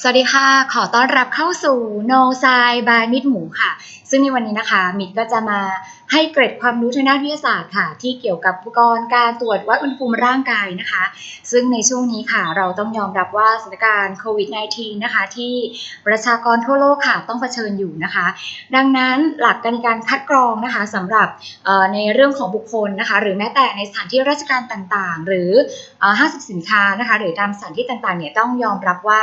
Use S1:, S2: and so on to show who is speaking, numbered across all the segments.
S1: สวัสดีค่ะ ขอต้อนรับเข้าสู่ No s i d by มิดหมูค่ะซึ่งในวันนี้นะคะมิดก็จะมาให้เกร็ดความรู้ทางด้านวิทยาศาสตร์ค่ะ ที่เกี่ยวกับอุปกรณ์การตรวจวัดอุณหภูมิร่างกายนะคะ ซึ่งในช่วงนี้ค่ะ เราต้องยอมรับว่าสถานการณ์โควิด -19 นะคะ ที่ประชากรทั่วโลกค่ะต้องเผชิญอยู่นะคะ ดังนั้นหลักการในการคัดกรองนะคะสำหรับในเรื่องของบุคคลนะคะ หรือแม้แต่ในสถานที่ราชการต่างๆ หรือเอ่อห้างสรรพสินค้านะคะ หรือตามสถานที่ต่างๆเนี่ยต้องยอมรับว่า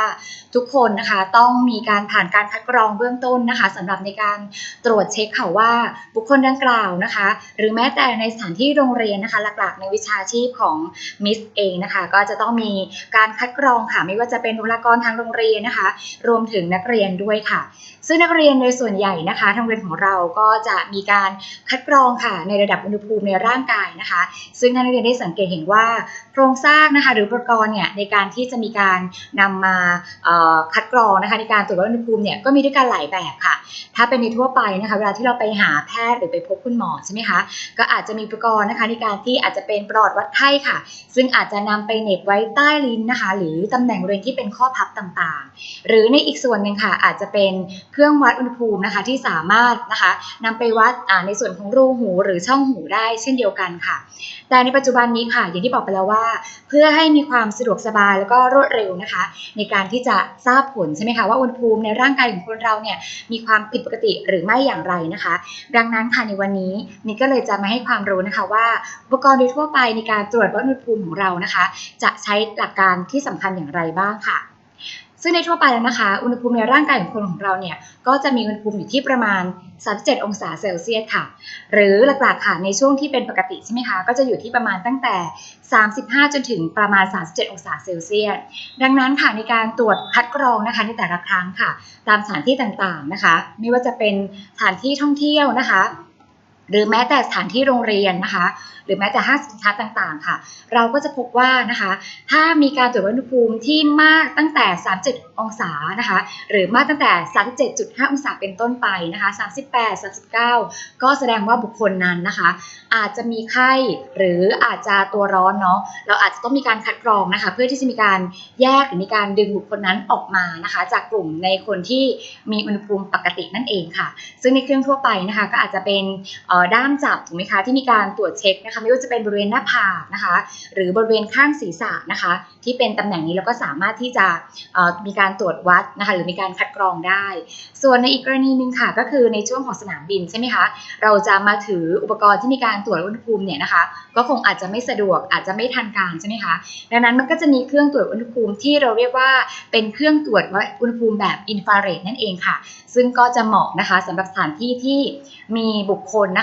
S1: ทุกคนนะคะต้องมีการผ่านการคัดกรองเบื้องต้นนะคะสำหรับในการตรวจเช็คค่ะว่าบุคคลดังกล่าวนะคะ หรือแม้แต่ในสถานที่โรงเรียนนะคะ หลักๆ ในวิชาชีพของมิสเองนะคะ ก็จะต้องมีการคัดกรองค่ะ ไม่ว่าจะเป็นบุคลากรทางโรงเรียนนะคะ รวมถึงนักเรียนด้วยค่ะ ซึ่งนักเรียนในส่วนใหญ่นะคะทางโรงเรียนของเราก็จะมีการคัดกรองค่ะ ในระดับอุณหภูมิในร่างกายนะคะ ซึ่งนักเรียนได้สังเกตเห็นว่าโครงสร้างนะคะ หรืออุปกรณ์เนี่ยในการที่จะมีการนำมาคัดกรองนะคะ ในการตรวจวัดอุณหภูมิเนี่ยก็มีด้วยกันหลายแบบค่ะ ถ้าเป็นในทั่วไปนะคะเวลาที่เราไปหาแพทย์หรือไปพบคุณหมอใช่ไหมคะก็อาจจะมีอุปกรณ์นะคะในการที่อาจจะเป็นปลอดวัดไข้ค่ะ ซึ่งอาจจะนำไปเหน็บไว้ใต้ลิ้นนะคะ หรือตำแหน่งบริเวณที่เป็นข้อพับต่างๆ หรือในอีกส่วนหนึ่งค่ะ อาจจะเป็นเครื่องวัดอุณหภูมินะคะที่สามารถนะคะนำไปวัดในส่วนของรูหูหรือช่องหูได้เช่นเดียวกันค่ะ แต่ในปัจจุบันนี้ค่ะอย่างที่บอกไปแล้วว่า เพื่อให้มีความสะดวกสบายแล้วก็รวดเร็วนะคะ ในการที่จะทราบผลใช่ไหมคะว่าอุณหภูมิในร่างกายของคนเราเนี่ยมีความผิดปกติหรือไม่อย่างไรนะคะ ดังนั้นค่ะในวันนี้นิกก็เลยจะมาให้ความรู้นะคะว่าอุปกรณ์โดยทั่วไปในการตรวจวัดอุณหภูมิของเรานะคะ จะใช้หลักการที่สำคัญอย่างไรบ้างค่ะ ซึ่งในทั่วไปแล้วนะคะ อุณหภูมิในร่างกายของคนของเราเนี่ยก็จะมีอุณหภูมิอยู่ที่ประมาณ 37 องศาเซลเซียสค่ะ หรือหลักๆค่ะในช่วงที่เป็นปกติใช่ไหมคะก็จะอยู่ที่ประมาณตั้งแต่ 35 จนถึงประมาณ 37 องศาเซลเซียส ดังนั้นค่ะในการตรวจคัดกรองนะคะในแต่ละครั้งค่ะ ตามสถานที่ต่างๆนะคะ ไม่ว่าจะเป็นสถานที่ท่องเที่ยวนะคะ หรือแม้แต่สถานที่โรงเรียนนะคะ หรือแม้แต่ห้างสินค้าต่างๆ ค่ะ เราก็จะพบว่านะคะ ถ้ามีการตรวจวัดอุณหภูมิที่มากตั้งแต่ 37 องศานะคะ หรือมากตั้งแต่ 37.5 องศาเป็นต้นไปนะคะ 38 39 ก็แสดงว่าบุคคลนั้นนะคะ อาจจะมีไข้หรืออาจจะตัวร้อนเนาะเราอาจจะต้องมีการคัดกรองนะคะ เพื่อที่จะมีการแยกหรือมีการดึงบุคคลนั้นออกมานะคะ จากกลุ่มในคนที่มีอุณหภูมิปกตินั่นเองค่ะ ซึ่งในเครื่องทั่วไปนะคะ ก็อาจจะเป็นด้ามจับถูกไหมคะที่มีการตรวจเช็คนะคะไม่ว่าจะเป็นบริเวณหน้าผากนะคะหรือบริเวณข้างศีรษะนะคะ ที่เป็นตำแหน่งนี้เราก็สามารถที่จะมีการตรวจวัดนะคะหรือมีการคัดกรองได้ ส่วนในอีกกรณีหนึ่งค่ะก็คือในช่วงของสนามบินใช่ไหมคะเราจะมาถืออุปกรณ์ที่มีการตรวจอุณหภูมิเนี่ยนะคะก็คงอาจจะไม่สะดวกอาจจะไม่ทันการใช่ไหมคะดังนั้นมันก็จะมีเครื่องตรวจอุณหภูมิที่เราเรียกว่าเป็นเครื่องตรวจวัดอุณหภูมิแบบอินฟราเรดนั่นเองค่ะ ซึ่งก็จะเหมาะนะคะสำหรับสถานที่ที่มีบุคคลนะ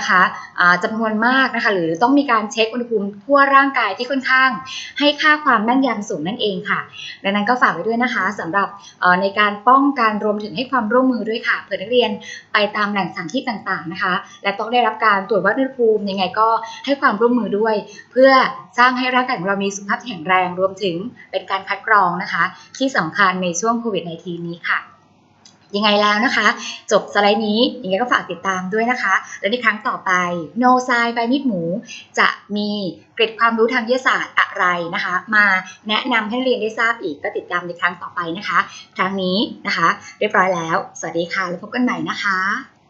S1: คะอ่าจำนวนมากนะคะหรือต้องมีการเช็คอุณหภูมิทั่วร่างกายที่ค่อนข้าง ให้ค่าความแม่นยำสูงนั่นเองค่ะ ดังนั้นก็ฝากไว้ด้วยนะคะสำหรับในการป้องกันรวมถึงให้ความร่วมมือด้วยค่ะเผื่อนักเรียนไปตามแหล่งสถานที่ต่างๆนะคะ และต้องได้รับการตรวจวัดอุณหภูมิยังไงก็ให้ความร่วมมือด้วย เพื่อสร้างให้ร่างกายของเรามีสุขภาพแข็งแรง รวมถึงเป็นการคัดกรองนะคะ ที่สำคัญในช่วงโควิด -19 นี้ค่ะ ยังไงแล้วนะคะ จบสไลด์นี้ยังไงก็ฝากติดตามด้วยนะคะ และในครั้งต่อไป No s i ไปมิดหมู จะมีเกร็ดความรู้ทางวิทยาศาสตร์อะไรนะคะ มาแนะนำให้เรียนได้ทราบอีกก็ติดตามในครั้งต่อไปนะคะ ครั้งนี้นะคะ เรียบร้อยแล้ว สวัสดีค่ะ แล้วพบกันใหม่นะคะ